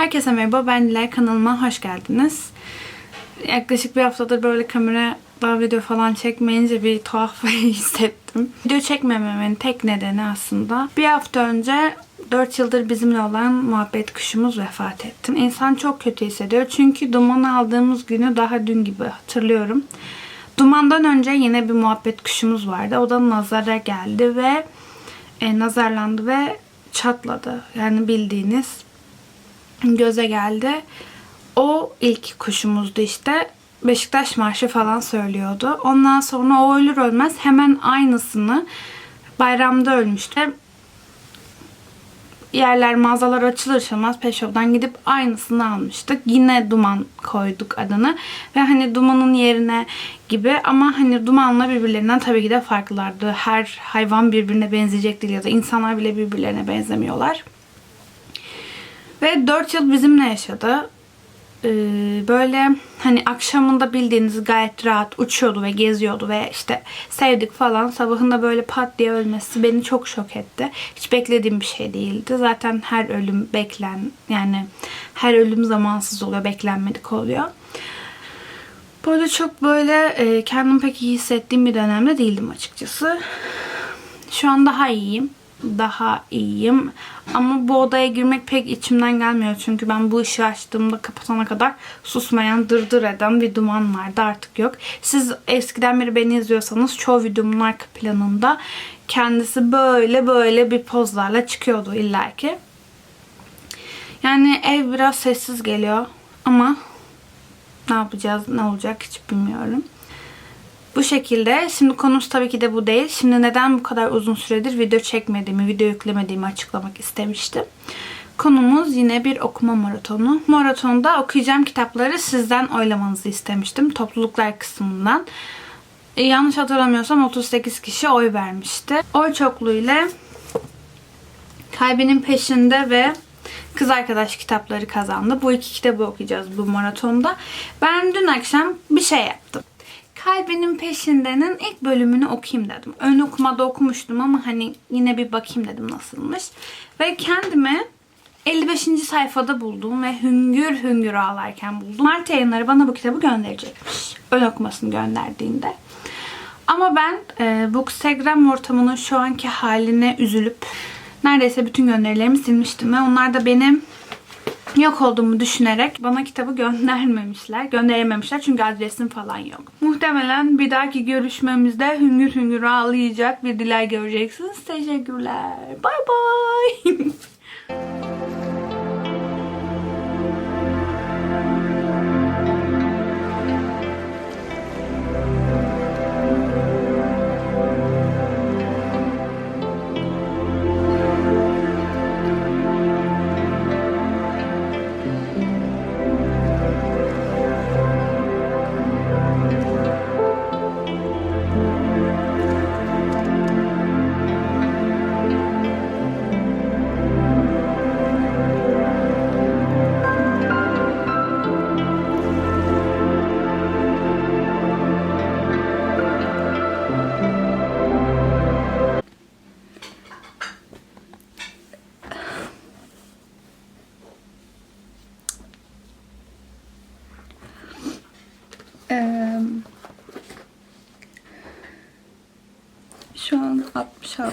Herkese merhaba, ben Nilay. Kanalıma hoş geldiniz. Yaklaşık bir haftadır böyle kamera daha video falan çekmeyince bir tuhaf hissettim. Video çekmememin tek nedeni aslında bir hafta önce 4 yıldır bizimle olan muhabbet kuşumuz vefat etti. İnsan çok kötü hissediyor çünkü dumanı aldığımız günü daha dün gibi hatırlıyorum. Dumandan önce yine bir muhabbet kuşumuz vardı. O da nazara geldi ve e, nazarlandı ve çatladı. Yani bildiğiniz göze geldi. O ilk kuşumuzdu işte. Beşiktaş marşı falan söylüyordu. Ondan sonra o ölür ölmez hemen aynısını bayramda ölmüştü. Yerler mağazalar açılır açılmaz Peşov'dan gidip aynısını almıştık. Yine Duman koyduk adını. Ve hani Duman'ın yerine gibi ama hani Duman'la birbirlerinden tabii ki de farklılardı. Her hayvan birbirine benzeyecek değil ya da insanlar bile birbirlerine benzemiyorlar. Ve 4 yıl bizimle yaşadı. Ee, böyle hani akşamında bildiğiniz gayet rahat uçuyordu ve geziyordu ve işte sevdik falan. Sabahında böyle pat diye ölmesi beni çok şok etti. Hiç beklediğim bir şey değildi. Zaten her ölüm beklen yani her ölüm zamansız oluyor, beklenmedik oluyor. Böyle çok böyle e, kendimi pek iyi hissettiğim bir dönemde değildim açıkçası. Şu an daha iyiyim daha iyiyim. Ama bu odaya girmek pek içimden gelmiyor. Çünkü ben bu ışığı açtığımda kapatana kadar susmayan, dırdır eden bir duman vardı. Artık yok. Siz eskiden beri beni izliyorsanız çoğu videomun arka planında kendisi böyle böyle bir pozlarla çıkıyordu illaki. Yani ev biraz sessiz geliyor. Ama ne yapacağız, ne olacak hiç bilmiyorum. Bu şekilde. Şimdi konumuz tabii ki de bu değil. Şimdi neden bu kadar uzun süredir video çekmediğimi, video yüklemediğimi açıklamak istemiştim. Konumuz yine bir okuma maratonu. Maratonda okuyacağım kitapları sizden oylamanızı istemiştim. Topluluklar kısmından. E, yanlış hatırlamıyorsam 38 kişi oy vermişti. Oy çokluğu ile Kalbinin Peşinde ve Kız Arkadaş kitapları kazandı. Bu iki kitabı okuyacağız bu maratonda. Ben dün akşam bir şey yaptım. Kalbinin Peşinde'nin ilk bölümünü okuyayım dedim. Ön okumada okumuştum ama hani yine bir bakayım dedim nasılmış. Ve kendimi 55. sayfada buldum ve hüngür hüngür ağlarken buldum. Mart yayınları bana bu kitabı gönderecekmiş. Ön okumasını gönderdiğinde. Ama ben e, Bookstagram ortamının şu anki haline üzülüp neredeyse bütün gönderilerimi silmiştim. Ve onlar da benim yok olduğumu düşünerek bana kitabı göndermemişler. Gönderememişler çünkü adresim falan yok. Muhtemelen bir dahaki görüşmemizde hüngür hüngür ağlayacak bir Dilay göreceksiniz. Teşekkürler. Bye bye.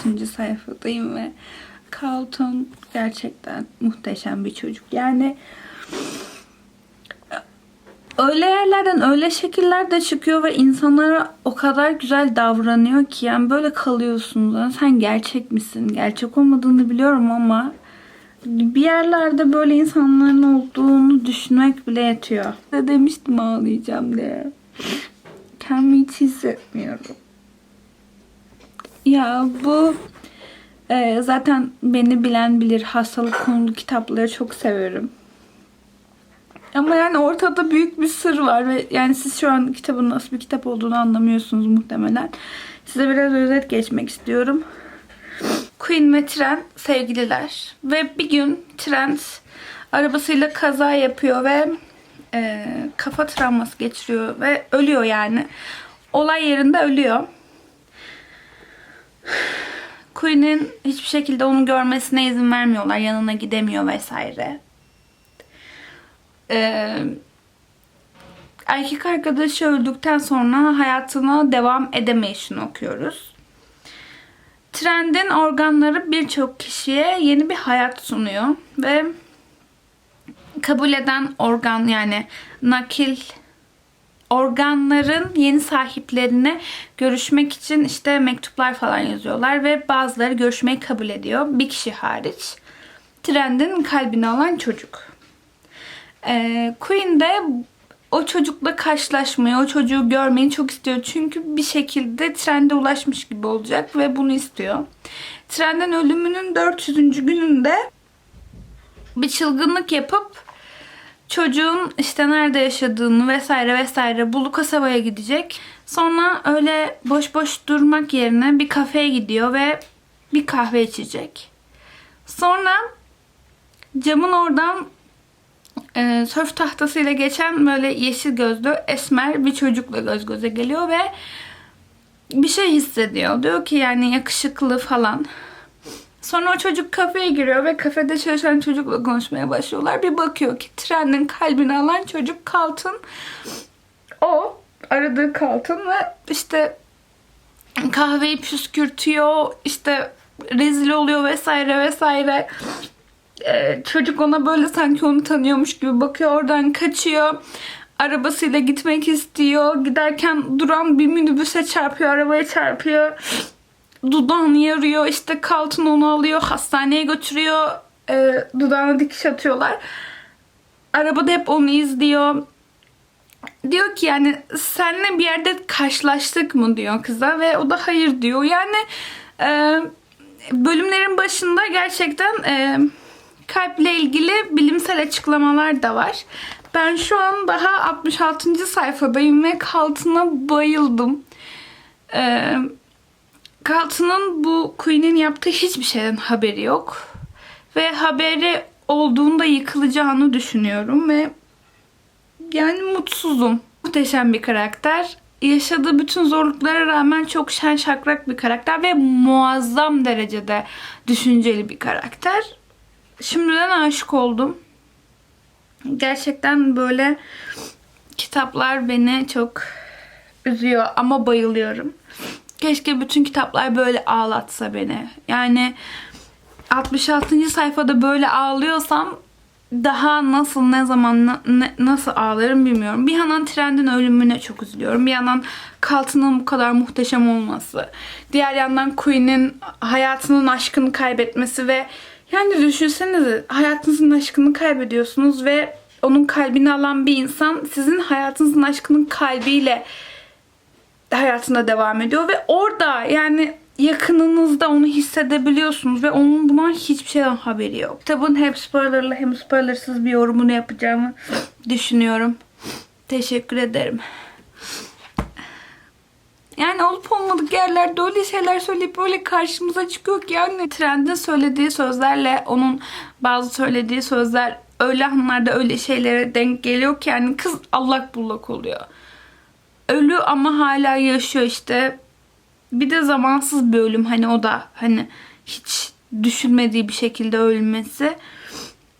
66. sayfadayım ve Carlton gerçekten muhteşem bir çocuk. Yani öyle yerlerden öyle şekiller de çıkıyor ve insanlara o kadar güzel davranıyor ki yani böyle kalıyorsunuz. Yani sen gerçek misin? Gerçek olmadığını biliyorum ama bir yerlerde böyle insanların olduğunu düşünmek bile yetiyor. Demiştim ağlayacağım diye. Kendimi hiç hissetmiyorum. Ya bu e, zaten beni bilen bilir hastalık konulu kitapları çok severim. Ama yani ortada büyük bir sır var ve yani siz şu an kitabın nasıl bir kitap olduğunu anlamıyorsunuz muhtemelen. Size biraz özet geçmek istiyorum. Queen ve Trent sevgililer ve bir gün Trent arabasıyla kaza yapıyor ve e, kafa travması geçiriyor ve ölüyor yani. Olay yerinde ölüyor. Queen'in hiçbir şekilde onu görmesine izin vermiyorlar. Yanına gidemiyor vesaire. e, erkek arkadaşı öldükten sonra hayatına devam edemeyişini okuyoruz. Trendin organları birçok kişiye yeni bir hayat sunuyor ve kabul eden organ yani nakil organların yeni sahiplerine görüşmek için işte mektuplar falan yazıyorlar ve bazıları görüşmeyi kabul ediyor. Bir kişi hariç. Trendin kalbini alan çocuk. Ee, Queen de o çocukla karşılaşmayı, o çocuğu görmeyi çok istiyor. Çünkü bir şekilde trende ulaşmış gibi olacak ve bunu istiyor. Trenden ölümünün 400. gününde bir çılgınlık yapıp çocuğun işte nerede yaşadığını vesaire vesaire bulup kasabaya gidecek. Sonra öyle boş boş durmak yerine bir kafeye gidiyor ve bir kahve içecek. Sonra camın oradan e, sörf tahtasıyla geçen böyle yeşil gözlü esmer bir çocukla göz göze geliyor ve bir şey hissediyor. Diyor ki yani yakışıklı falan. Sonra o çocuk kafeye giriyor ve kafede çalışan çocukla konuşmaya başlıyorlar. Bir bakıyor ki trenin kalbini alan çocuk Carlton. O aradığı Carlton ve işte kahveyi püskürtüyor. işte rezil oluyor vesaire vesaire. Ee, çocuk ona böyle sanki onu tanıyormuş gibi bakıyor. Oradan kaçıyor. Arabasıyla gitmek istiyor. Giderken duran bir minibüse çarpıyor. Arabaya çarpıyor dudağını yarıyor. İşte Carlton onu alıyor. Hastaneye götürüyor. E, dudağına dikiş atıyorlar. Arabada hep onu izliyor. Diyor ki yani seninle bir yerde karşılaştık mı diyor kıza ve o da hayır diyor. Yani e, bölümlerin başında gerçekten e, kalple ilgili bilimsel açıklamalar da var. Ben şu an daha 66. sayfadayım ve Carlton'a bayıldım. Eee Carlton'ın bu Queen'in yaptığı hiçbir şeyden haberi yok. Ve haberi olduğunda yıkılacağını düşünüyorum ve yani mutsuzum. Muhteşem bir karakter. Yaşadığı bütün zorluklara rağmen çok şen şakrak bir karakter ve muazzam derecede düşünceli bir karakter. Şimdiden aşık oldum. Gerçekten böyle kitaplar beni çok üzüyor ama bayılıyorum. Keşke bütün kitaplar böyle ağlatsa beni. Yani 66. sayfada böyle ağlıyorsam daha nasıl ne zaman ne- nasıl ağlarım bilmiyorum. Bir yandan trendin ölümüne çok üzülüyorum. Bir yandan Carlton'ın bu kadar muhteşem olması. Diğer yandan Queen'in hayatının aşkını kaybetmesi ve yani düşünsenize hayatınızın aşkını kaybediyorsunuz ve onun kalbini alan bir insan sizin hayatınızın aşkının kalbiyle hayatında devam ediyor ve orada yani yakınınızda onu hissedebiliyorsunuz ve onun bundan hiçbir şeyden haberi yok. Kitabın hem spoilerlı hem spoilersız bir yorumunu yapacağımı düşünüyorum. Teşekkür ederim. Yani olup olmadık yerlerde öyle şeyler söyleyip böyle karşımıza çıkıyor ki yani trendin söylediği sözlerle onun bazı söylediği sözler öyle anlarda öyle şeylere denk geliyor ki yani kız allak bullak oluyor ölü ama hala yaşıyor işte. Bir de zamansız bir ölüm hani o da hani hiç düşünmediği bir şekilde ölmesi.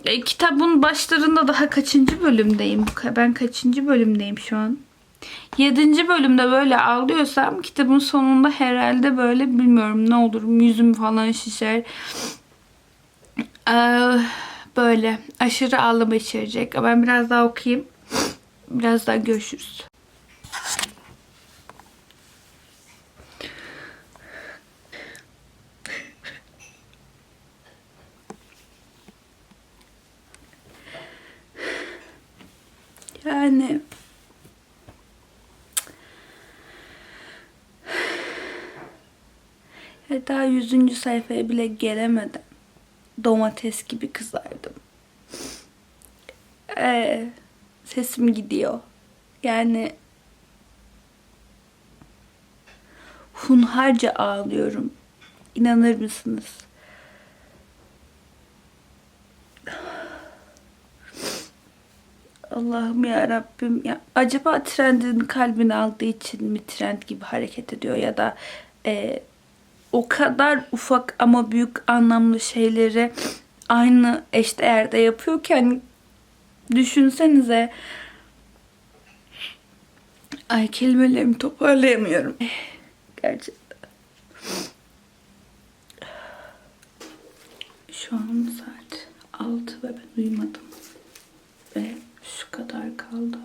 E, kitabın başlarında daha kaçıncı bölümdeyim? Ben kaçıncı bölümdeyim şu an? Yedinci bölümde böyle ağlıyorsam kitabın sonunda herhalde böyle bilmiyorum ne olur yüzüm falan şişer. Ee, böyle aşırı ağlama içerecek. Ben biraz daha okuyayım. Biraz daha görüşürüz. Yani ya daha yüzüncü sayfaya bile gelemeden domates gibi kızardım. Ee, sesim gidiyor. Yani hunharca ağlıyorum. İnanır mısınız? Allah'ım ya Rabbim ya acaba trendin kalbini aldığı için mi trend gibi hareket ediyor ya da e, o kadar ufak ama büyük anlamlı şeyleri aynı eşdeğerde yapıyor ki Düşünsenize. Ay kelimelerimi toparlayamıyorum. Gerçekten. Şu an saat 6 ve ben uyumadım. Ve kadar kaldı.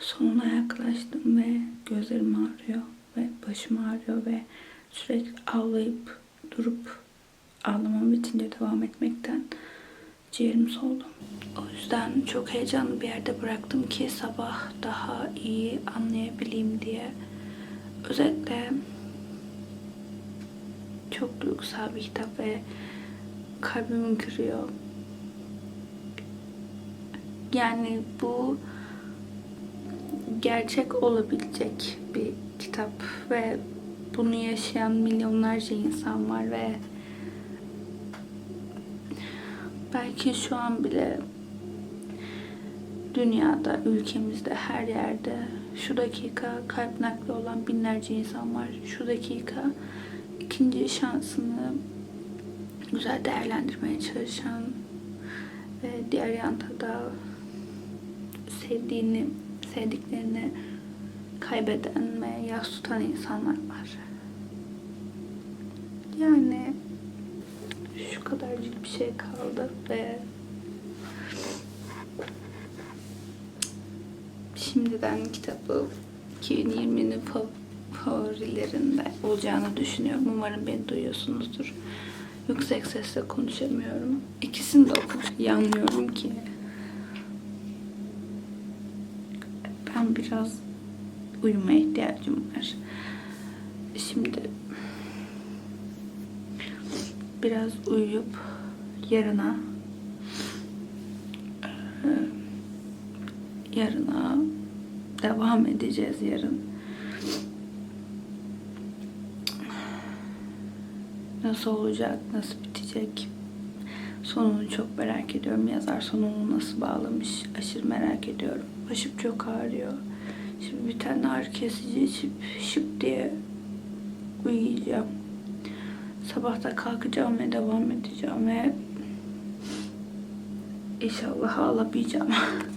Sonuna yaklaştım ve gözlerim ağrıyor ve başım ağrıyor ve sürekli ağlayıp durup ağlamam bitince devam etmekten ciğerim soldu. O yüzden çok heyecanlı bir yerde bıraktım ki sabah daha iyi anlayabileyim diye. Özetle çok duygusal bir kitap ve kalbimi kırıyor. Yani bu gerçek olabilecek bir kitap ve bunu yaşayan milyonlarca insan var ve belki şu an bile dünyada, ülkemizde, her yerde şu dakika kalp nakli olan binlerce insan var. Şu dakika ikinci şansını güzel değerlendirmeye çalışan ve diğer yanda da sevdiğini, sevdiklerini kaybeden ve yas tutan insanlar var. Yani şu kadarcık bir şey kaldı ve şimdiden kitabı 2020'nin fa- favorilerinde olacağını düşünüyorum. Umarım beni duyuyorsunuzdur. Yüksek sesle konuşamıyorum. İkisini de okumuş. Yanlıyorum ki. Ben biraz uyumaya ihtiyacım var. Şimdi biraz uyuyup yarına yarına devam edeceğiz yarın. Nasıl olacak, nasıl bitecek? Sonunu çok merak ediyorum. Yazar sonunu nasıl bağlamış aşırı merak ediyorum. Başım çok ağrıyor. Şimdi bir tane ağrı kesici içip şıp diye uyuyacağım. Sabah da kalkacağım ve devam edeceğim ve inşallah ağlamayacağım.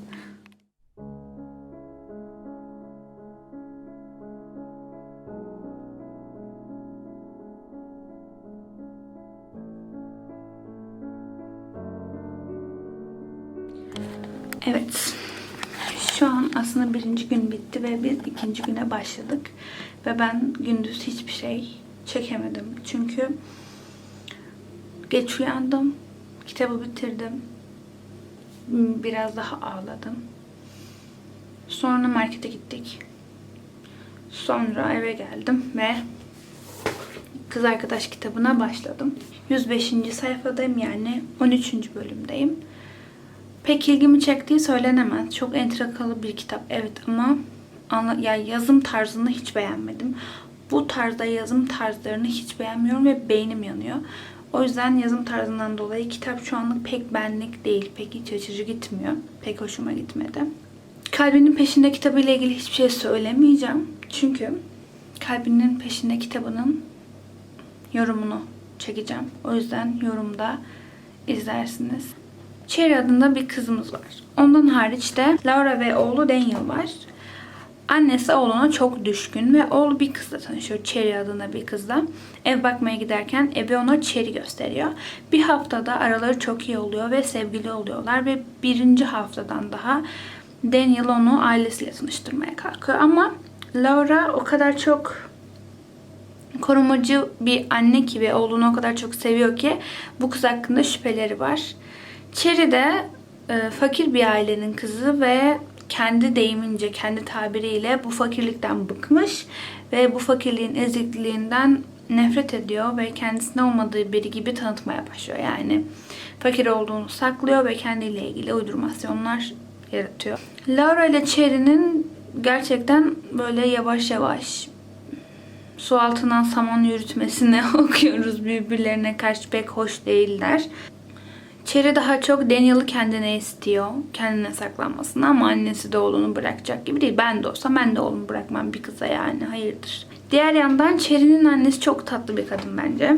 ve biz ikinci güne başladık. Ve ben gündüz hiçbir şey çekemedim. Çünkü geç uyandım. Kitabı bitirdim. Biraz daha ağladım. Sonra markete gittik. Sonra eve geldim ve Kız Arkadaş kitabına başladım. 105. sayfadayım yani 13. bölümdeyim. Pek ilgimi çektiği söylenemez. Çok entrikalı bir kitap evet ama anla, ya yazım tarzını hiç beğenmedim. Bu tarzda yazım tarzlarını hiç beğenmiyorum ve beynim yanıyor. O yüzden yazım tarzından dolayı kitap şu anlık pek benlik değil. Pek iç açıcı gitmiyor. Pek hoşuma gitmedi. Kalbinin Peşinde kitabı ile ilgili hiçbir şey söylemeyeceğim. Çünkü Kalbinin Peşinde kitabının yorumunu çekeceğim. O yüzden yorumda izlersiniz. Cherry adında bir kızımız var. Ondan hariç de Laura ve oğlu Daniel var. Annesi oğluna çok düşkün ve oğlu bir kızla tanışıyor. Cherry adında bir kızla. Ev bakmaya giderken evi ona Cherry gösteriyor. Bir haftada araları çok iyi oluyor ve sevgili oluyorlar ve birinci haftadan daha Daniel onu ailesiyle tanıştırmaya kalkıyor. Ama Laura o kadar çok korumacı bir anne ki ve oğlunu o kadar çok seviyor ki bu kız hakkında şüpheleri var. Cherry de e, fakir bir ailenin kızı ve kendi deyimince, kendi tabiriyle bu fakirlikten bıkmış ve bu fakirliğin ezikliliğinden nefret ediyor ve kendisine olmadığı biri gibi tanıtmaya başlıyor. Yani fakir olduğunu saklıyor ve kendiyle ilgili uydurmasyonlar yaratıyor. Laura ile Cherry'nin gerçekten böyle yavaş yavaş su altından saman yürütmesini okuyoruz. Birbirlerine karşı pek hoş değiller. Cherry daha çok Daniel'ı kendine istiyor. Kendine saklanmasını ama annesi de oğlunu bırakacak gibi değil. Ben de olsam ben de oğlumu bırakmam bir kıza yani. Hayırdır. Diğer yandan Cherry'nin annesi çok tatlı bir kadın bence.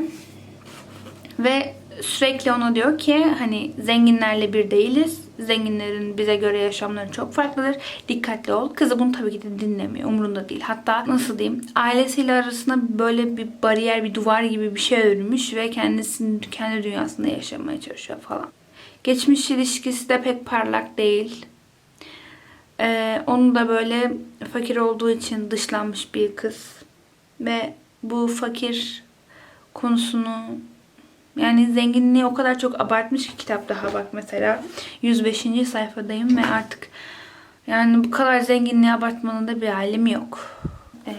Ve sürekli ona diyor ki hani zenginlerle bir değiliz. Zenginlerin bize göre yaşamları çok farklıdır. Dikkatli ol. Kızı bunu tabii ki de dinlemiyor. Umurunda değil. Hatta nasıl diyeyim ailesiyle arasında böyle bir bariyer, bir duvar gibi bir şey örmüş ve kendisinin kendi dünyasında yaşamaya çalışıyor falan. Geçmiş ilişkisi de pek parlak değil. Ee, onu da böyle fakir olduğu için dışlanmış bir kız. Ve bu fakir konusunu yani zenginliği o kadar çok abartmış ki kitap daha bak mesela 105. sayfadayım ve artık yani bu kadar zenginliği abartmanın da bir alemi yok. Ee,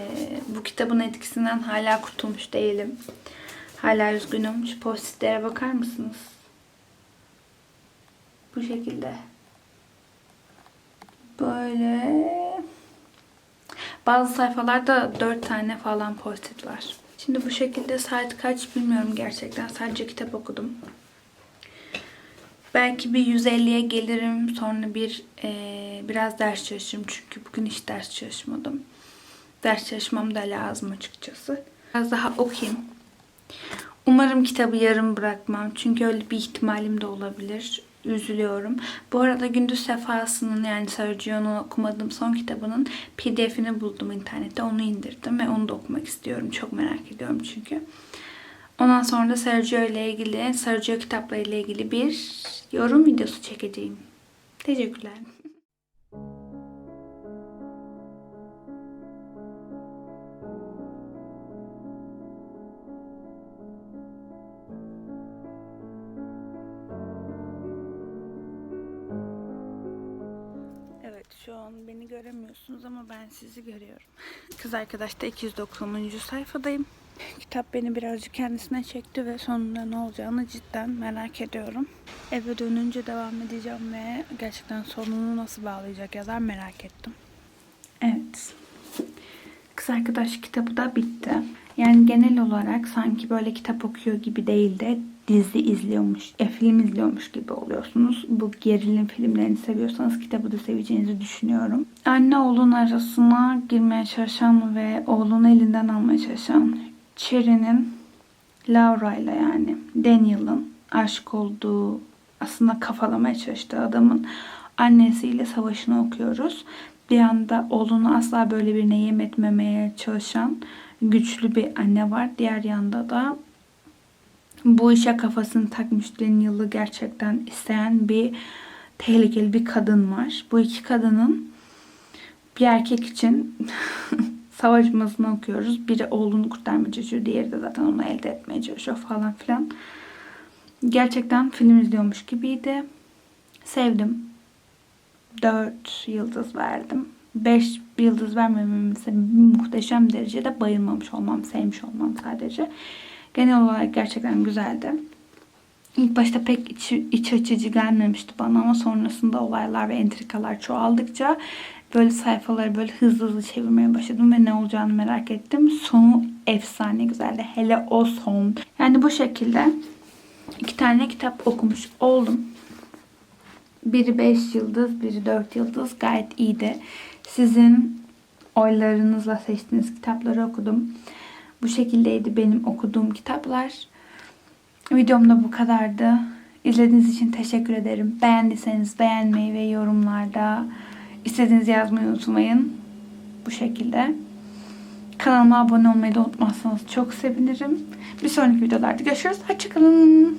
bu kitabın etkisinden hala kurtulmuş değilim. Hala üzgünüm. Şu postitlere bakar mısınız? Bu şekilde. Böyle bazı sayfalarda 4 tane falan post-it var. Şimdi bu şekilde saat kaç bilmiyorum gerçekten. Sadece kitap okudum. Belki bir 150'ye gelirim. Sonra bir eee, biraz ders çalışırım. Çünkü bugün hiç ders çalışmadım. Ders çalışmam da lazım açıkçası. Biraz daha okuyayım. Umarım kitabı yarım bırakmam. Çünkü öyle bir ihtimalim de olabilir. Üzülüyorum. Bu arada Gündüz Sefası'nın yani Sergio'nun okumadığım son kitabının pdf'ini buldum internette. Onu indirdim ve onu da okumak istiyorum. Çok merak ediyorum çünkü. Ondan sonra da Sergio ile ilgili, Sergio kitapları ile ilgili bir yorum videosu çekeceğim. Teşekkürler. Şu an beni göremiyorsunuz ama ben sizi görüyorum. Kız arkadaşta 290. sayfadayım. Kitap beni birazcık kendisine çekti ve sonunda ne olacağını cidden merak ediyorum. Eve dönünce devam edeceğim ve gerçekten sonunu nasıl bağlayacak yazar merak ettim. Evet. Kız arkadaş kitabı da bitti. Yani genel olarak sanki böyle kitap okuyor gibi değil de dizi izliyormuş, e, film izliyormuş gibi oluyorsunuz. Bu gerilim filmlerini seviyorsanız kitabı da seveceğinizi düşünüyorum. Anne oğlun arasına girmeye çalışan ve oğlunu elinden almaya çalışan Cherry'nin Laura ile yani Daniel'ın aşık olduğu aslında kafalamaya çalıştığı adamın annesiyle savaşını okuyoruz. Bir yanda oğlunu asla böyle birine yem etmemeye çalışan güçlü bir anne var. Diğer yanda da bu işe kafasını takmış Daniel'ı gerçekten isteyen bir tehlikeli bir kadın var. Bu iki kadının bir erkek için savaşmasını okuyoruz. Biri oğlunu kurtarmaya çalışıyor. Diğeri de zaten onu elde etmeye çalışıyor falan filan. Gerçekten film izliyormuş gibiydi. Sevdim. 4 yıldız verdim. 5 yıldız vermememin sebebi muhteşem derecede bayılmamış olmam, sevmiş olmam sadece. Genel olarak gerçekten güzeldi. İlk başta pek iç, iç açıcı gelmemişti bana ama sonrasında olaylar ve entrikalar çoğaldıkça böyle sayfaları böyle hızlı hızlı çevirmeye başladım ve ne olacağını merak ettim. Sonu efsane güzeldi. Hele o son. Yani bu şekilde iki tane kitap okumuş oldum. Biri 5 yıldız, biri 4 yıldız. Gayet iyiydi. Sizin oylarınızla seçtiğiniz kitapları okudum. Bu şekildeydi benim okuduğum kitaplar. Videom da bu kadardı. İzlediğiniz için teşekkür ederim. Beğendiyseniz beğenmeyi ve yorumlarda istediğinizi yazmayı unutmayın. Bu şekilde. Kanalıma abone olmayı da unutmazsanız çok sevinirim. Bir sonraki videolarda görüşürüz. Hoşçakalın.